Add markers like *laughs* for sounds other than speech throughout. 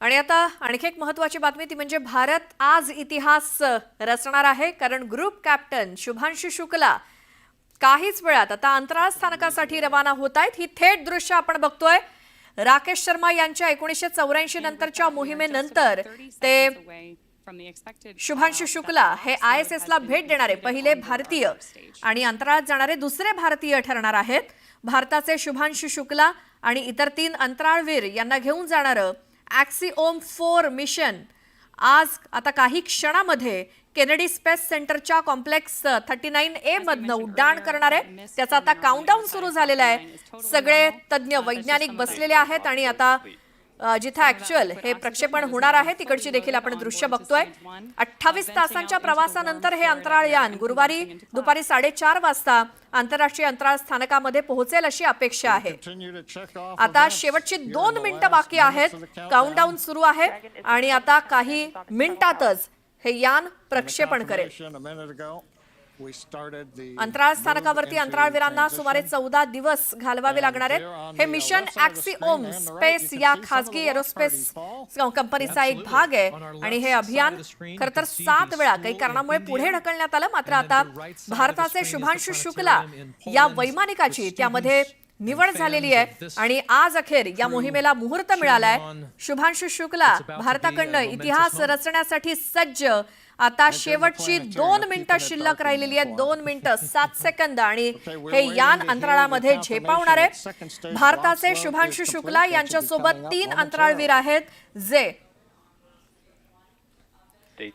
आणि आता आणखी एक महत्वाची बातमी ती म्हणजे भारत आज इतिहास रचणार आहे. कारण ग्रुप कॅप्टन शुभांशु शुक्ला काहीच वेळात आता अंतराळ स्थानकासाठी रवाना होत आहेत. ही थेट दृश्य आपण बघतोय. राकेश शर्मा यांच्या एकोणीसशे चौऱ्याऐंशी नंतरच्या मोहिमेनंतर ते शुभांशु शुक्ला हे आय एस एसला भेट देणारे पहिले भारतीय आणि अंतराळात जाणारे दुसरे भारतीय ठरणार आहेत. भारताचे शुभांशु शुक्ला आणि इतर तीन अंतराळवीर यांना घेऊन जाणारं ॲक्सिओम फोर मिशन आज आता काही क्षणामध्ये केनेडी स्पेस सेंटरच्या कॉम्प्लेक्स थर्टी नाईन ए मधनं उड्डाण करणार आहे. त्याचा आता काउंटडाऊन सुरू झालेला आहे. सगळे तज्ज्ञ वैज्ञानिक बसलेले आहेत आणि आता जिथं ऍक्च्युअल हे प्रक्षेपण होणार आहे तिकडची देखील आपण दृश्य बघतोय. अठ्ठावीस तासांच्या प्रवासानंतर हे अंतराळ यान गुरुवारी दुपारी साडेचार वाजता आंतरराष्ट्रीय अंतराळ स्थानकामध्ये पोहोचेल अशी अपेक्षा आहे. आता शेवटची दोन मिनिटं बाकी आहेत. काउंटडाऊन सुरू आहे आणि आता काही मिनिटातच हे यान प्रक्षेपण करेल. अंतराळ स्थानकावरती अंतराळवीरांना सुमारे चौदा दिवस घालवावे लागणार आहेत. हे मिशन ॲक्सिओम स्पेस या खासगी एरोस्पेस कंपनीचा एक भाग आहे आणि हे अभियान खर तर सात वेळा काही कारणामुळे पुढे ढकलण्यात आलं. मात्र आता भारताचे शुभांशु शुक्ला या वैमानिकाची त्यामध्ये निवड झालेली आहे. आणि आज अखेर या मोहिमेला मुहूर्त मिळालाय. शुभांशु शुक्ला भारताकडनं इतिहास रचण्यासाठी सज्ज आता शेवटची दोन मिनिटं शिल्लक राहिलेली आहेत. दोन मिनिटं सात सेकंद. आणि *laughs* हे यान अंतराळामध्ये झेपावणार आहे भारताचे शुभांशु शुक्ला यांच्यासोबत तीन अंतराळवीर आहेत. जे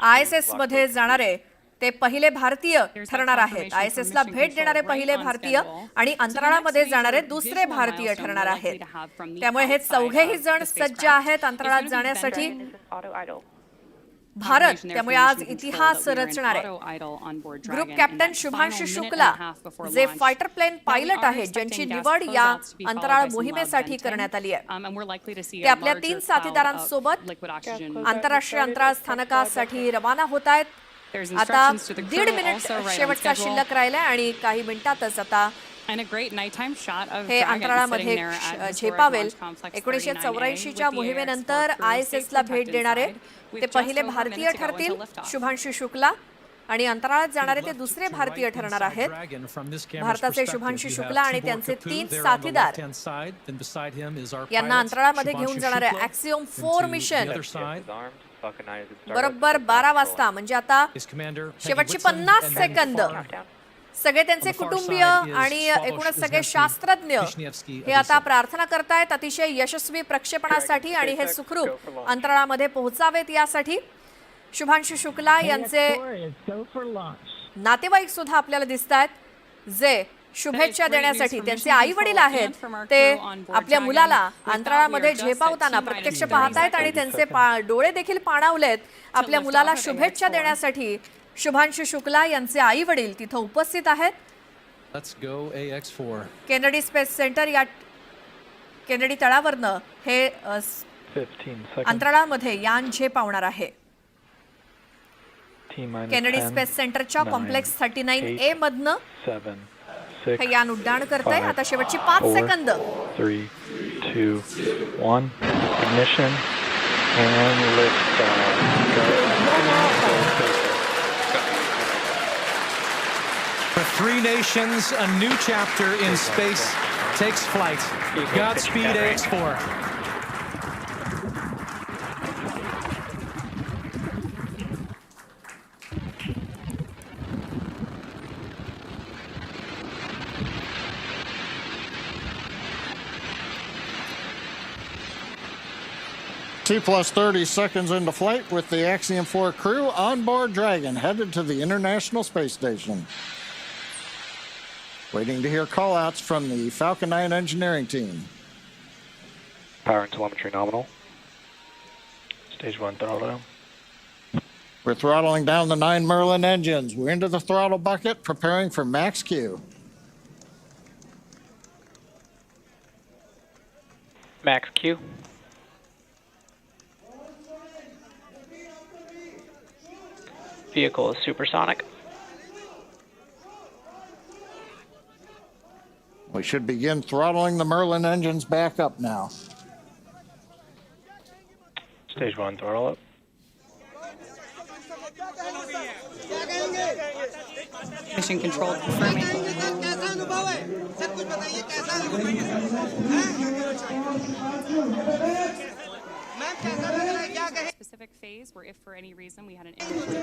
आय एस एसमध्ये जाणारे ते पहिले भारतीय ठरणार आहेत. आय एस एस ला भेट देणारे पहिले भारतीय आणि अंतराळामध्ये जाणारे दुसरे भारतीय ठरणार आहेत. त्यामुळे हे चौघेही जण सज्ज आहेत अंतराळात जाण्यासाठी. भारत त्यामुळे आज इतिहास रचणार आहे. ग्रुप कॅप्टन शुभांशु शुक्ला जे फायटर प्लेन पायलट आहेत ज्यांची निवड या अंतराळ मोहिमेसाठी करण्यात आली आहे. ते आपल्या तीन साथीदारांसोबत आंतरराष्ट्रीय अंतराळ स्थानकासाठी रवाना होत आहेत. आता दीड मिनिट शेवटचा शिल्लक राहिलाय आणि काही मिनिटातच आता हे अंतराळामध्ये झेपावेल. एकोणीसशे चौऱ्याऐंशीच्या मोहिमेनंतर आय एस एस ला भेट देणारे ते पहिले भारतीय ठरतील शुभांशु शुक्ला आणि अंतराळात जाणारे ते दुसरे भारतीय ठरणार आहेत. भारताचे शुभांशु शुक्ला आणि त्यांचे तीन साथीदार. यांना अंतराळामध्ये घेऊन जाणारे ऍक्सिओम फोर मिशन बरोबर बारा वाजता म्हणजे आता शेवटची पन्नास सेकंद. सगळे त्यांचे कुटुंबीय आणि एकूणच सगळे शास्त्रज्ञ हे आता प्रार्थना करतायत अतिशय यशस्वी प्रक्षेपणासाठी आणि हे सुखरूप अंतराळामध्ये पोहोचावेत यासाठी. शुभांशु शुक्ला यांचे नातेवाईक सुद्धा आपल्याला दिसत आहेत जे शुभेच्छा देण्यासाठी त्यांचे आई वडील आहेत ते आपल्या मुलाला अंतराळामध्ये झेपावताना प्रत्यक्ष पाहतायत आणि त्यांचे पा- डोळे देखील पाणावलेत. आपल्या मुलाला शुभेच्छा देण्यासाठी शुभांशु शुक्ला यांचे आई वडील तिथं उपस्थित आहेत Let's go AX4. Kennedy space centre या केनेडी तळावरनं हे अ, स- 15 seconds. अंतराळामध्ये यान झेपावणार आहे T minus केनेडी 10, स्पेस सेंटरच्या कॉम्प्लेक्स थर्टी नाईन ए मधनं 7, हे 6, यान उड्डाण करतंय five, आता शेवटची पाच सेकंद 3, 2, 1. Ignition three nations, a new chapter in space takes flight. Godspeed, AX4. T plus 30 seconds into flight with the Axiom 4 crew on board Dragon, headed to the International Space Station. Waiting to hear callouts from the Falcon 9 engineering team. Power and telemetry nominal. Stage 1 throttle. We're throttling down the 9 Merlin engines. We're into the throttle bucket, preparing for max Q. Max Q. Vehicle is supersonic. We should begin throttling the Merlin engines back up now. Stage one, throttle up. Mission control confirming. Specific phase where if for any reason we had an image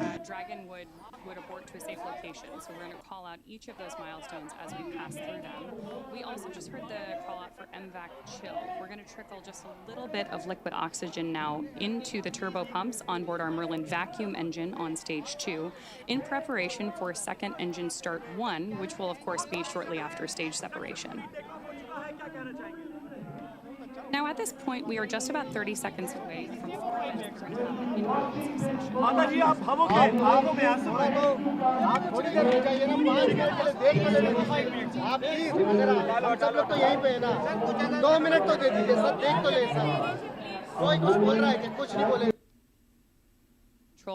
uh, Dragon would would abort to a safe location. So we're going to call out each of those milestones as we pass through them. We also just heard the call out for MVAC chill. We're going to trickle just a little bit of liquid oxygen now into the turbo pumps on board our Merlin vacuum engine on stage two in preparation for second engine start one, which will of course be shortly after stage separation. Now, at this point, we are just about 30 seconds away from four events that are going to happen in succession. आप थोड़ी देर रुक जाइए ना पाँच minute के देख आप अगर हम सब लोग तो यहीं पे है ना दो मिनट तो दे दीजिए सर देख तो ले सर कोई कुछ बोल रहा है कि कुछ नहीं बोले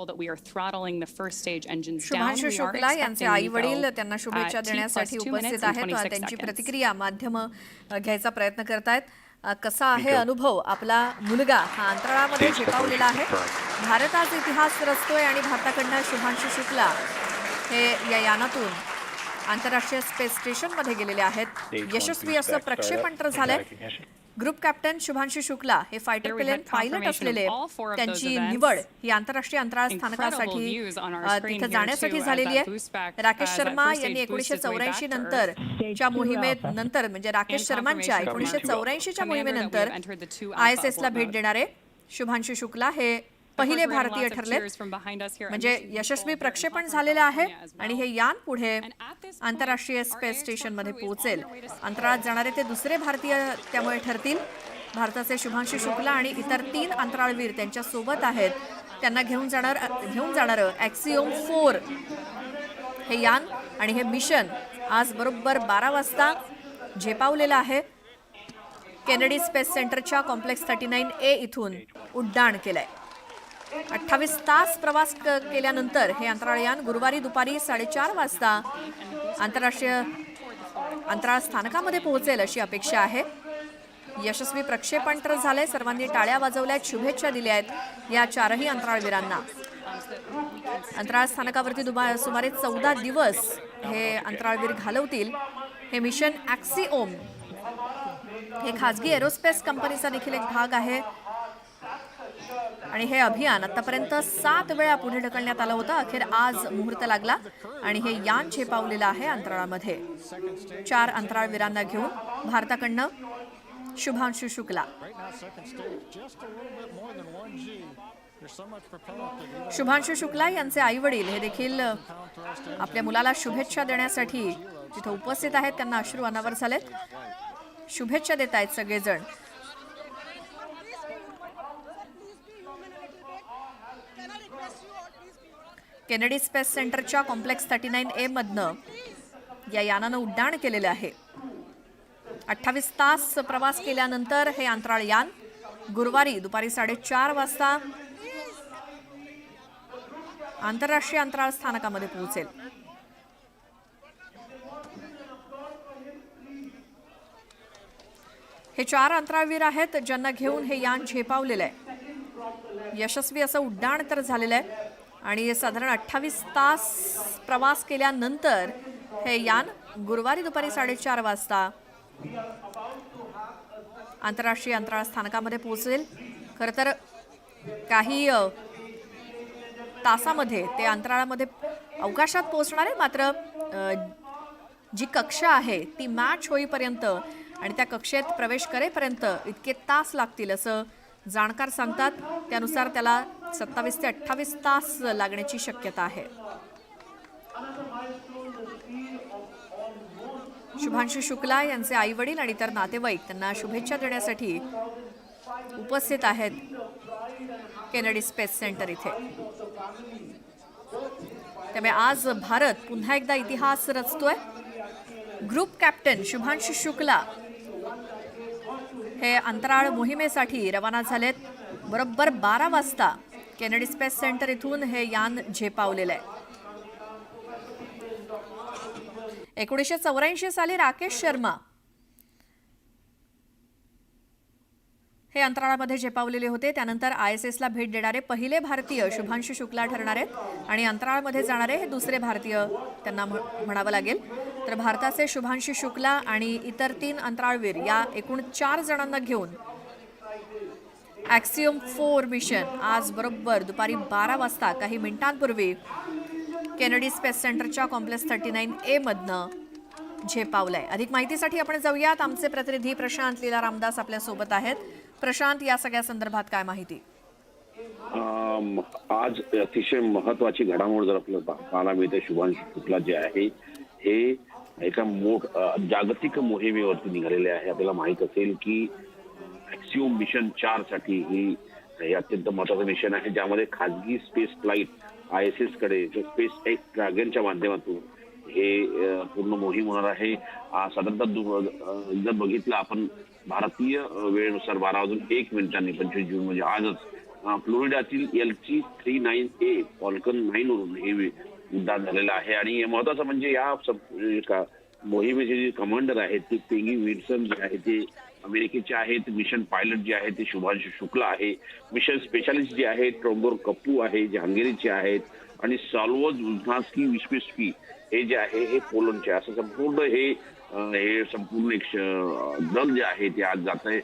that we are throttling the first stage engines down. Shubhanshu Shukla यांचे आई वडील त्यांना शुभेच्छा देण्यासाठी उपस्थित आहेत 26 त्यांची. प्रतिक्रिया माध्यम घ्यायचा प्रयत्न करतायत कसा आहे अनुभव? आपला मुलगा हा अंतराळामध्ये झेपावलेला आहे. भारत आज इतिहास रचतोय आणि भारताकडनं शुभांशु शुक्ला हे या यानातून आंतरराष्ट्रीय स्पेस स्टेशनमध्ये गेलेले आहेत. यशस्वी असं प्रक्षेपण तर झालंय. ग्रुप कॅप्टन शुभांशी शुक्ला हे फायटर प्लेन पायलट असलेले त्यांची निवड ही आंतरराष्ट्रीय अंतराळ स्थानकासाठी तिथे जाण्यासाठी झालेली आहे. राकेश शर्मा यांनी एकोणीशे चौऱ्याऐंशी नंतर च्या मोहिमेत नंतर म्हणजे राकेश शर्मांच्या एकोणीशे चौऱ्याऐंशीच्या मोहिमेनंतर आय एस एस ला भेट देणारे शुभांशी शुक्ला हे पहिले भारतीय ठरले म्हणजे यशस्वी प्रक्षेपण झालेलं आहे आणि. हे यान पुढे आंतरराष्ट्रीय स्पेस स्टेशनमध्ये पोहोचेल. अंतराळात जाणारे ते दुसरे भारतीय त्यामुळे ठरतील. भारताचे शुभांशु शुक्ला आणि इतर तीन अंतराळवीर त्यांच्यासोबत आहेत. त्यांना घेऊन जाणार घेऊन जाणारं ॲक्सिओम फोर. हे यान आणि हे मिशन आज बरोबर बारा वाजता झेपावलेलं आहे. केनेडी स्पेस सेंटरच्या कॉम्प्लेक्स थर्टी नाईन ए इथून उड्डाण केलंय. अठ्ठावीस तास प्रवास क- केल्यानंतर हे अंतराळयान गुरुवारी दुपारी साडेचार वाजता आंतरराष्ट्रीय अंतराळ स्थानकामध्ये पोहोचेल अशी अपेक्षा आहे. यशस्वी प्रक्षेपण तर झाले सर्वांनी टाळ्या वाजवल्या शुभेच्छा दिल्या आहेत या चारही अंतराळवीरांना. अंतराळ स्थानकावरती दुबा सुमारे चौदा दिवस हे अंतराळवीर घालवतील. हे मिशन ॲक्सिओम हे खाजगी एरोस्पेस कंपनीचा देखील एक भाग आहे. आणि हे अभियान आतापर्यंत सात वेळा पुढे ढकलण्यात आलं होतं. अखेर आज मुहूर्त लागला आणि हे यान झेपावलेलं आहे अंतराळामध्ये. चार अंतराळवीरांना घेऊन भारताकडनं शुभांशु शुक्ला. शुभांशु शुक्ला यांचे आई वडील हे देखील आपल्या मुलाला शुभेच्छा देण्यासाठी तिथे उपस्थित आहेत त्यांना अश्रू अनावर झालेत. शुभेच्छा देत आहेत सगळेजण. केनेडी स्पेस सेंटरच्या कॉम्प्लेक्स थर्टी नाईन ए मधनं या यानानं उड्डाण केलेलं आहे. अठ्ठावीस तास प्रवास केल्यानंतर हे अंतराळ यान गुरुवारी दुपारी साडेचार वाजता आंतरराष्ट्रीय अंतराळ स्थानकामध्ये पोहोचेल. हे चार अंतराळवीर आहेत ज्यांना घेऊन हे यान झेपावलेलं आहे. यशस्वी असं उड्डाण तर झालेलं आहे. आणि साधारण अठ्ठावीस तास प्रवास केल्यानंतर हे यान गुरुवारी दुपारी साडेचार वाजता आंतरराष्ट्रीय अंतराळ स्थानकामध्ये पोहोचेल. खरं तर काही तासामध्ये ते अंतराळामध्ये अवकाशात पोहोचणार आहे. मात्र जी कक्षा आहे ती मॅच होईपर्यंत आणि त्या कक्षेत प्रवेश करेपर्यंत इतके तास लागतील असं जाणकार सांगतात त्यानुसार त्याला सत्तावीस ते अठ्ठावीस तास लागण्याची शक्यता आहे. शुभांशु शुक्ला यांचे आई वडील आणि इतर नातेवाईक त्यांना शुभेच्छा देण्यासाठी उपस्थित आहेत. केनडी स्पेस सेंटर इथे. त्यामुळे आज भारत पुन्हा एकदा इतिहास रचतोय. ग्रुप कॅप्टन शुभांशु शुक्ला हे अंतराळ मोहिमेसाठी रवाना झालेत. बरोबर बारा वाजता केनेडी स्पेस सेंटर इथून हे यान झेपावलेलं आहे. एकोणीसशे चौऱ्याऐंशी साली राकेश शर्मा हे अंतराळामध्ये झेपावलेले होते. त्यानंतर आय एस एसला भेट देणारे पहिले भारतीय शुभांशु शुक्ला ठरणार आहेत आणि अंतराळामध्ये जाणारे हे दुसरे भारतीय त्यांना म्ह- म्हणावं लागेल. तर भारताचे शुभांशी शुक्ला आणि इतर तीन अंतराळवीर या एकूण चार जणांना घेऊन ॲक्सियम फोर मिशन आज बरोबर दुपारी बारा वाजता काही मिनिटांपूर्वी केनेडी स्पेस सेंटरच्या कॉम्प्लेक्स थर्टी नाईन एमधनं झेपावलं झेपावलंय. अधिक माहितीसाठी आपण जाऊयात. आमचे प्रतिनिधी प्रशांत लीला रामदास आपल्यासोबत आहेत. प्रशांत या सगळ्या संदर्भात काय माहिती? आज अतिशय महत्वाची घडामोड जर आपल्याला पाहायला मिळते शुभांशु शुक्ला जे आहे हे एका मोठ जागतिक मोहिमेवरती निघालेले आहे. आपल्याला माहीत असेल की ऍक्सिओम मिशन चारसाठी ही हे अत्यंत महत्वाचं मिशन आहे ज्यामध्ये खाजगी स्पेस फ्लाईट आय एस एसकडे स्पेस एक्स ड्रॅगनच्या माध्यमातून हे पूर्ण मोहीम होणार आहे. साधारणतः जर बघितलं आपण भारतीय वेळेनुसार बारा वाजून एक मिनिटांनी पंचवीस जून म्हणजे आजच फ्लोरिडातील L C three nine A Falcon nine वरून हे वि- झालेला आहे. आणि महत्वाचं म्हणजे या मोहिमेचे जे कमांडर आहेत ते पेंगी विल्सन जे आहे ते अमेरिकेचे आहेत मिशन पायलट जे आहे ते शुभांशु शुक्ला आहे. मिशन स्पेशालिस्ट जे आहे ट्रोम्बोर कप्पू आहे जे हंगेरीचे आहेत. आणि सॉल्वोज उझनास्की विश्वेस्की हे जे आहे हे पोलंडचे असं संपूर्ण हे हे संपूर्ण एक दल जे आहे ते आज जात आहे.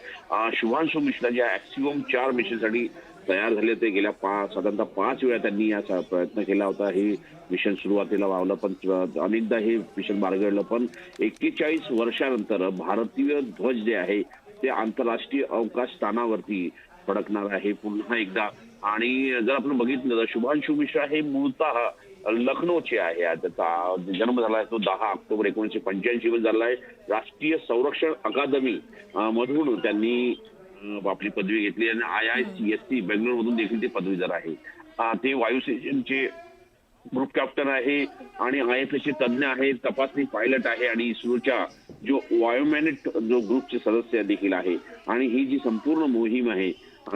शुभांशु मिश्रा जे ऍक्सिओम चार मिशनसाठी तयार झाले ते गेल्या पाच साधारणतः पाच वेळा त्यांनी याचा प्रयत्न केला होता. हे मिशन सुरुवातीला वावलं पण अनेकदा हे मिशन बारगळलं पण एक्केचाळीस वर्षानंतर भारतीय ध्वज जे आहे ते आंतरराष्ट्रीय अवकाश स्थानावरती फडकणार आहे. पुन्हा एकदा. आणि जर आपण बघितलं तर शुभांशु मिश्रा हे मूळतः लखनौचे आहे. त्याचा जन्म झाला आहे तो दहा ऑक्टोबर एकोणीशे पंच्याऐंशी मध्ये झाला आहे. राष्ट्रीय संरक्षण अकादमी मधून त्यांनी आपली पदवी घेतली आणि I I C S C बेंगलोरमधून देखील ते पदवीधर आहे. ते वायू स्टेशनचे ग्रुप कॅप्टन आहे आणि आय एफ चे तज्ज्ञ आहेत तपासणी पायलट आहे आणि इस्रोच्या जो वायोमॅनिट जो ग्रुपचे सदस्य देखील आहे. आणि ही जी संपूर्ण मोहीम आहे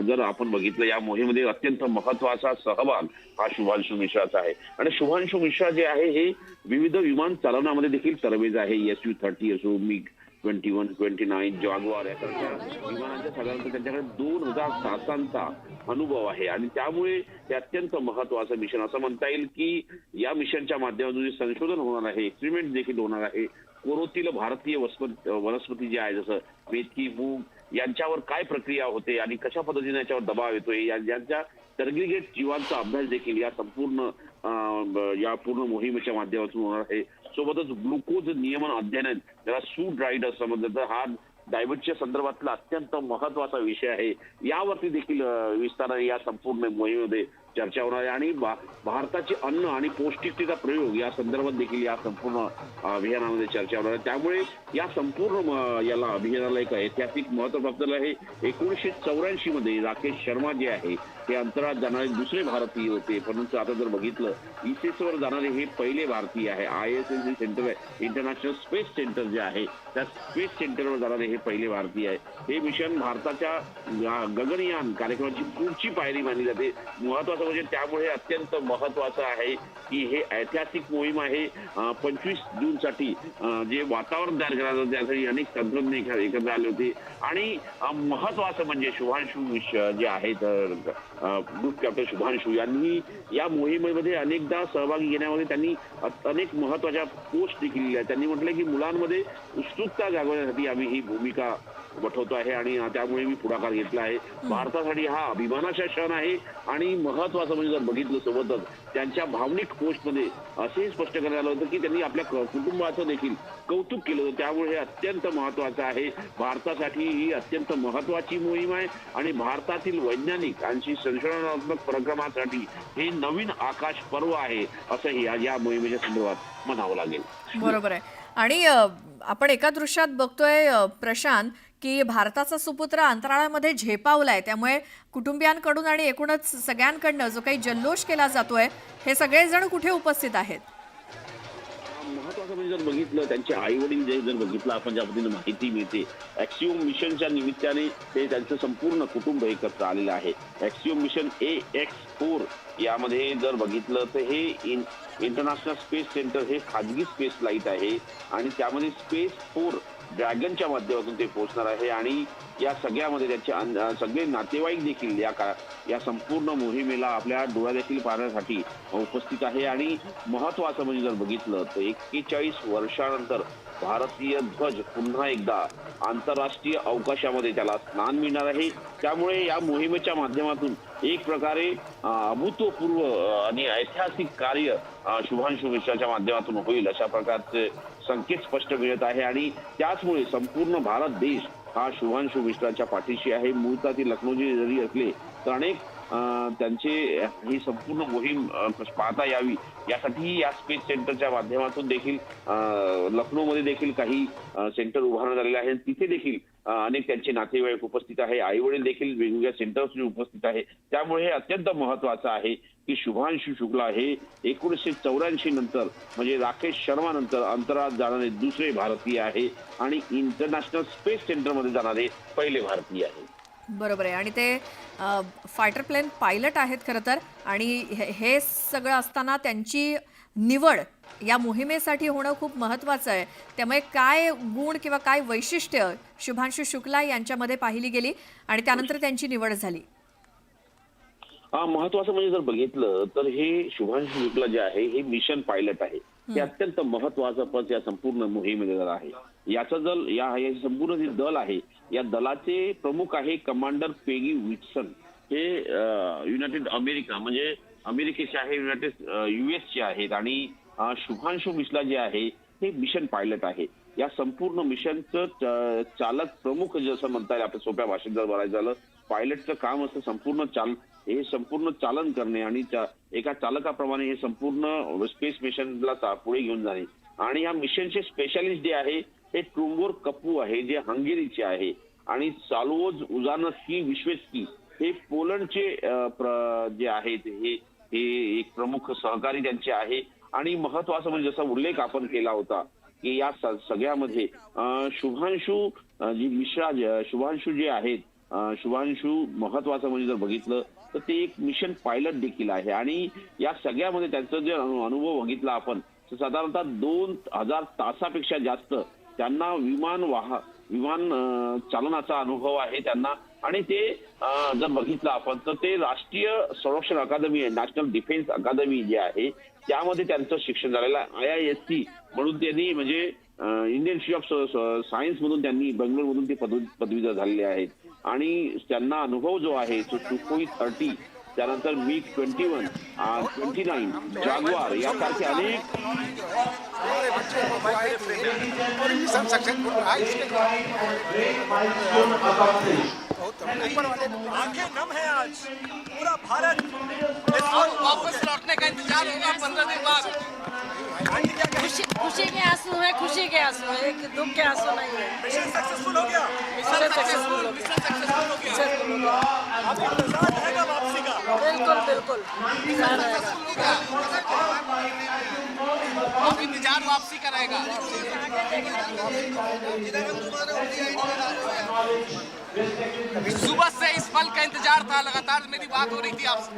जर आपण बघितलं या मोहिमेमध्ये अत्यंत महत्त्वाचा सहभाग हा शुभांशु मिश्राचा आहे. आणि शुभांशु मिश्रा जे आहे हे विविध विमान चालवण्यामध्ये देखील तरबेज आहे. एस यू थर्टी असो MiG twenty one twenty nine jaguar यासारख्या विमानांच्या साधारणतः त्यांच्याकडे दोन हजार तासांचा अनुभव आहे. आणि त्यामुळे हे अत्यंत महत्वाचं मिशन असं म्हणता येईल की या मिशनच्या माध्यमातून जे संशोधन होणार आहे एक्सपेरिमेंट देखील होणार आहे कोरोतील भारतीय वस्प- वनस्पती जी आहे जसं मेथी मूग यांच्यावर काय प्रक्रिया होते आणि कशा पद्धतीने याच्यावर दबाव येतोय या- यांच्या टर्गिगेट जीवांचा अभ्यास देखील या संपूर्ण या पूर्ण मोहिमेच्या माध्यमातून होणार आहे. सोबतच ग्लुकोज नियमन अध्ययन ज्याला सूट राईड असं म्हणतात. हा डायबिटीच्या संदर्भातला अत्यंत महत्त्वाचा विषय आहे. यावरती देखील विस्ताराने या संपूर्ण मोहिमेमध्ये चर्चा होणार आहे. आणि भा- भारताचे अन्न आणि पौष्टिकतेचा प्रयोग या संदर्भात देखील या संपूर्ण अभियानामध्ये चर्चा होणार आहे. त्यामुळे या संपूर्ण याला अभियानाला एक ऐतिहासिक महत्त्व प्राप्त झालं आहे. एकोणीसशे चौऱ्याऐंशी मध्ये राकेश शर्मा जे आहे ते अंतराळात जाणारे दुसरे भारतीय होते. परंतु आता जर बघितलं इसेस वर जाणारे हे पहिले भारतीय आहे. आय एस एस सेंटर आहे इंटरनॅशनल स्पेस सेंटर जे आहे त्या स्पेस सेंटरवर जाणारे हे पहिले भारतीय आहे. हे मिशन भारताच्या गगनयान कार्यक्रमाची पुढची पायरी मानली जाते. महत्वाचं म्हणजे त्यामुळे अत्यंत महत्वाचं आहे की हे ऐतिहासिक मोहीम आहे. पंचवीस जून साठी जे वातावरण तयार करायचं त्यासाठी अनेक तंत्रज्ञ एकत्र आले होते. आणि महत्वाचं म्हणजे शुभांशु जे आहेत ग्रुप कॅप्टन शुभांशु यांनी या मोहिमेमध्ये अनेकदा सहभागी घेण्यामध्ये त्यांनी अनेक महत्त्वाच्या पोस्ट देखील आहेत. त्यांनी म्हटलं की मुलांमध्ये उत्सुकता जागवण्यासाठी आम्ही ही भूमिका वठवतो आहे आणि त्यामुळे मी पुढाकार घेतला आहे. भारतासाठी हा अभिमानाचा क्षण आहे आणि महत्वाचं म्हणजे जर बघितलं सोबतच त्यांच्या भावनिक पोस्टमध्ये असेही स्पष्ट करण्यात आलं होतं की त्यांनी आपल्या कुटुंबाचं देखील कौतुक केलं होतं. त्यामुळे हे अत्यंत महत्वाचं आहे. भारतासाठी ही अत्यंत महत्वाची मोहीम आहे आणि भारतातील वैज्ञानिक आणि संशोधनात्मक प्रक्रमासाठी हे नवीन आकाश पर्व आहे असंही या- मोहिमेच्या संदर्भात म्हणावं लागेल. बरोबर आहे. आणि आपण एका दृश्यात बघतोय प्रशांत की भारताचा सुपुत्र अंतराळामध्ये झेपावलाय. त्यामुळे कुटुंबियांकडून आणि एकूणच सगळ्यांकडनं जो काही जल्लोष केला जातोय हे सगळेजण कुठे उपस्थित आहेत? महत्वाचं म्हणजे जर बघितलं त्यांचे आई वडील जे जर बघितलं आपण ज्या पद्धतीने माहिती मिळते ऍक्सिओम मिशनच्या निमित्ताने ते त्यांचं संपूर्ण कुटुंब एकत्र आलेलं आहे. Axiom mission A X four यामध्ये जर बघितलं तर हे इन इंटरनॅशनल स्पेस सेंटर हे खाजगी स्पेस फ्लाईट आहे. आणि त्यामध्ये स्पेस फोर ड्रॅगनच्या माध्यमातून ते पोहोचणार आहे आणि या सगळ्यामध्ये त्याचे सगळे नातेवाईक देखील या का या संपूर्ण मोहिमेला आपल्या डोळ्या देखील पाहण्यासाठी उपस्थित आहे. आणि महत्वाचं म्हणजे जर बघितलं तर एक्केचाळीस वर्षानंतर भारतीय ध्वज पुन्हा एकदा आंतरराष्ट्रीय अवकाशामध्ये त्याला स्नान मिळणार आहे. त्यामुळे या मोहिमेच्या माध्यमातून एक प्रकारे अभूतपूर्व आणि ऐतिहासिक कार्य शुभांशु मिश्राच्या माध्यमातून होईल अशा प्रकारचे संकेत स्पष्ट मिळत आहे. आणि त्याचमुळे संपूर्ण भारत देश हा शुभांशु मिश्राच्या पाठीशी आहे. मूळचा ती लखनौजी जरी असले तर अनेक त्यांचे ही संपूर्ण मोहीम पाहता यावी. यासाठी या स्पेस सेंटरच्या माध्यमातून देखील लखनौ लखनौमध्ये देखील काही सेंटर उभारण्यात आलेले आहेत. तिथे देखील अनेक त्यांचे नातेवाईक उपस्थित आहे. आई वडील देखील वेगवेगळ्या सेंटर्स उपस्थित आहे. त्यामुळे हे अत्यंत महत्वाचं आहे. की शुभांशु शुक्ला हे एकोणीसशे चौऱ्याऐंशी नंतर म्हणजे राकेश शर्मा नंतर अंतराळात जाणारे दुसरे भारतीय आहे आणि इंटरनॅशनल स्पेस सेंटरमध्ये जाणारे पहिले भारतीय आहे. बरोबर आहे. आणि ते फायटर प्लेन पायलट आहेत खरं तर. आणि हे सगळं असताना त्यांची निवड या मोहिमेसाठी होणं खूप महत्त्वाचं आहे. त्यामुळे काय गुण किंवा काय वैशिष्ट्य शुभांशु शुक्ला यांच्यामध्ये पाहिली गेली आणि त्यानंतर त्यांची निवड झाली? हा महत्वाचं म्हणजे जर बघितलं तर हे शुभांशु शुक्ला जे आहे हे मिशन पायलट आहे. हे अत्यंत महत्वाचं पद या संपूर्ण मोहिमेमध्ये दल आहे. याचं दल या हे संपूर्ण जे दल आहे या दलाचे प्रमुख आहे कमांडर पेगी विटसन हे युनायटेड अमेरिका म्हणजे अमेरिकेचे आहे युनायटेड युएसचे आहेत आणि शुभांशु मिश्रा जे आहे हे मिशन पायलट आहे. या संपूर्ण मिशनचं चालक प्रमुख जसं म्हणता येईल आपल्या सोप्या भाषेत जर बोलायचं झालं पायलटचं काम असतं संपूर्ण चाल हे संपूर्ण चालन करणे आणि एका चालकाप्रमाणे हे संपूर्ण स्पेस मिशनला पुढे घेऊन जाणे. आणि या मिशनचे स्पेशालिस्ट जे आहे हे ट्रुंगोर कपू आहे जे हंगेरीचे आहे. आणि साल्वोज उजानस्की विश्वेस्की हे पोलंडचे जे आहेत हे हे एक प्रमुख सहकारी त्यांचे आहे. आणि महत्वाचं म्हणजे जसा उल्लेख आपण केला होता की या सगळ्यामध्ये शुभांशू शुभांशु जी मिश्रा शुभांशु जे आहेत शुभांशु महत्वाचं म्हणजे जर बघितलं तर ते एक मिशन पायलट देखील आहे. आणि या सगळ्यामध्ये त्यांचा जे अनुभव बघितला आपण साधारणतः दोन हजार तासापेक्षा जास्त त्यांना विमान वाह विमान चालनाचा अनुभव आहे त्यांना. आणि ते जर बघितलं आपण तर ते राष्ट्रीय संरक्षण अकादमी आहे नॅशनल डिफेन्स अकादमी जे आहे त्यामध्ये त्यांचं शिक्षण झालेलं आहे. आय आय एस सी म्हणून त्यांनी म्हणजे इंडियन इन्स्टिट्यूट ऑफ सायन्स मधून त्यांनी बेंगलोरमधून ते पदवी पदवीधर झालेले आहेत. आणि त्यांना अनुभव जो आहे तो सुखोई थर्टी त्यानंतर मी twenty one twenty nine jaguar यासारखे अनेक आंखें नम है आज। पूरा भारत वापस लौटने का इंतजार होगा पंद्रह दिन बाद। खुशी खुशी के आँसू है खुशी के आँसू है एक दुख के आँसू नहीं है। मिशन सक्सेसफुल हो गया। मिशन सक्सेसफुल हो गया। हो इंतज़ार रहेगा वापसी का। बिल्कुल बिल्कुल। अब इंतज़ार वापसी का रहेगा। सुबह से इस पल का इंतज़ार था लगातार मेरी बात हो रही थी आपसे।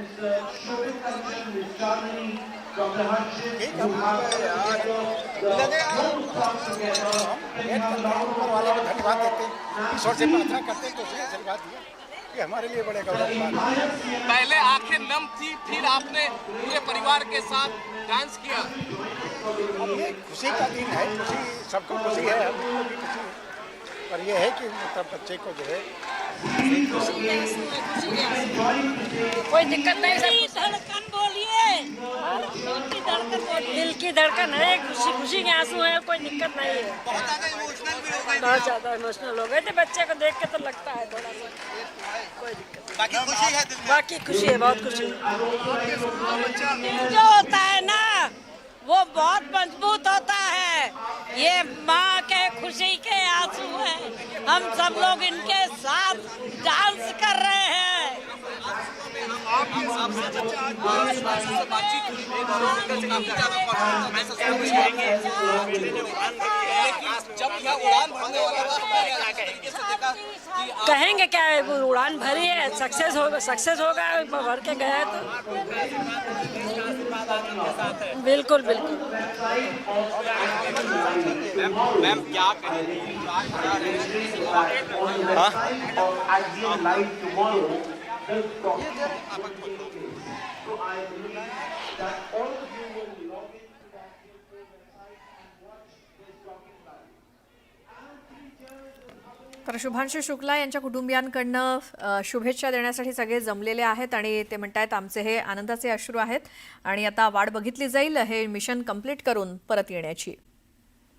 धन्यवाद देते हैं प्रार्थना करते हैं तो दिया ये हमारे लिए बड़े गौरव पहले आँखें नम थी, फिर आपने पूरे परिवार के साथ डांस किया। ये खुशी का दिन है, खुशी, सबको खुशी है खुशी है। पर ये है कि मतलब बच्चे को जो है खुशी के आँसू है खुशी के आँसू कोई दिक्कत नहीं धड़कन बोलिए। दिल की धड़कन दिल की धड़कन है खुशी खुशी के आँसू है कोई दिक्कत नहीं है। बहुत ज़्यादा इमोशनल हो गए। बहुत ज़्यादा इमोशनल हो गए थे बच्चे को देख के तो लगता है थोड़ा सा। कोई दिक्कत नहीं। बाकी खुशी है दिल में? बाकी खुशी है बहुत खुशी है। जो होता है ना वो बहुत मजबूत होता है। ये माँ के खुशी के आंसू हैं। हम सब लोग इनके साथ डांस कर रहे हैं। कहेंगे लेकिन जब यह उड़ान भरने वाला था तो मैंने अलग तरीके से देखा लगा कि आप कहेंगे क्या है वो उड़ान भरी है सक्सेस होगा सक्सेस होगा भर के गए तो बिल्कुल बिल्कुल मैम मैम क्या कहेंगी तर शुभांशु शुक्ला यांच्या कुटुंबियांकडनं शुभेच्छा देण्यासाठी सगळे जमलेले आहेत आणि ते म्हणतायत आमचे हे आनंदाचे अश्रू आहेत आणि आता वाट बघितली जाईल हे मिशन कंप्लीट करून परत येण्याची.